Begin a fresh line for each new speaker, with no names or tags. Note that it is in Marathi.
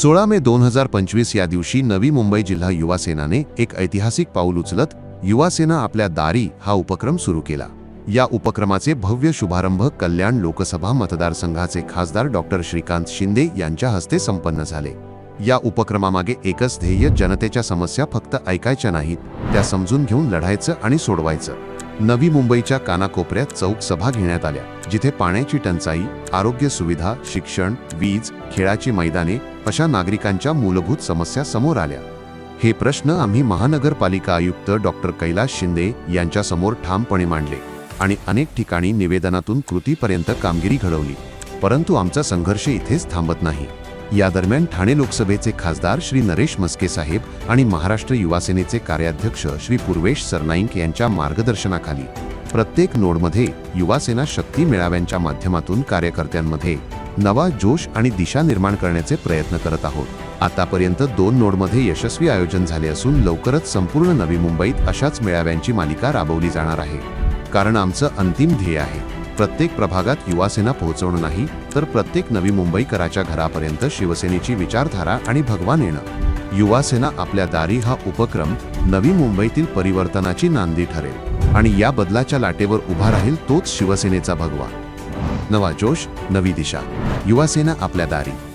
सोळा मे दोन हजार पंचवीस या दिवशी नवी मुंबई जिल्हा युवा सेनाने एक ऐतिहासिक पाऊल उचलत युवा सेना आपल्या दारी हा उपक्रम सुरू केला. या उपक्रमाचे भव्य शुभारंभ कल्याण लोकसभा मतदारसंघाचे खासदार डॉक्टर श्रीकांत शिंदे यांच्या हस्ते संपन्न झाले. या उपक्रमामागे एकच ध्येय जनतेच्या समस्या फक्त ऐकायच्या नाहीत त्या समजून घेऊन लढायचं आणि सोडवायचं. नवी मुंबईच्या कानाकोपऱ्यात चौक सभा घेण्यात आल्या जिथे पाण्याची टंचाई आरोग्य सुविधा शिक्षण वीज खेळाची मैदाने अशा नागरिकांच्या मूलभूत समस्या समोर आल्या. हे प्रश्न आम्ही महानगरपालिका आयुक्त डॉक्टर कैलास शिंदे यांच्यासमोर ठामपणे मांडले आणि अनेक ठिकाणी निवेदनातून कृतीपर्यंत कामगिरी घडवली परंतु आमचा संघर्ष इथेच थांबत नाही. या दरम्यान ठाणे लोकसभेचे खासदार श्री नरेश मस्के साहेब आणि महाराष्ट्र युवासेनेचे कार्याध्यक्ष श्री पूर्वेश सरनाईक यांच्या मार्गदर्शनाखाली प्रत्येक नोडमध्ये युवासेना शक्ती मेळाव्यांच्या माध्यमातून कार्यकर्त्यांमध्ये नवा जोश आणि दिशा निर्माण करण्याचे प्रयत्न करत आहोत. आतापर्यंत दोन नोडमध्ये यशस्वी आयोजन झाले असून लवकरच संपूर्ण नवी मुंबईत अशाच मेळाव्यांची मालिका राबवली जाणार आहे. कारण आमचं अंतिम ध्येय आहे. प्रत्येक प्रभागात युवासेना पोहोचवणं नाही तर प्रत्येक नवी मुंबईकराच्या घरापर्यंत शिवसेनेची विचारधारा आणि भगवान येणं. युवासेना आपल्या दारी हा उपक्रम नवी मुंबईतील परिवर्तनाची नांदी ठरेल आणि या बदलाच्या लाटेवर उभा राहील तोच शिवसेनेचा भगवा. नवा जोश नवी दिशा. युवासेना आपल्या दारी.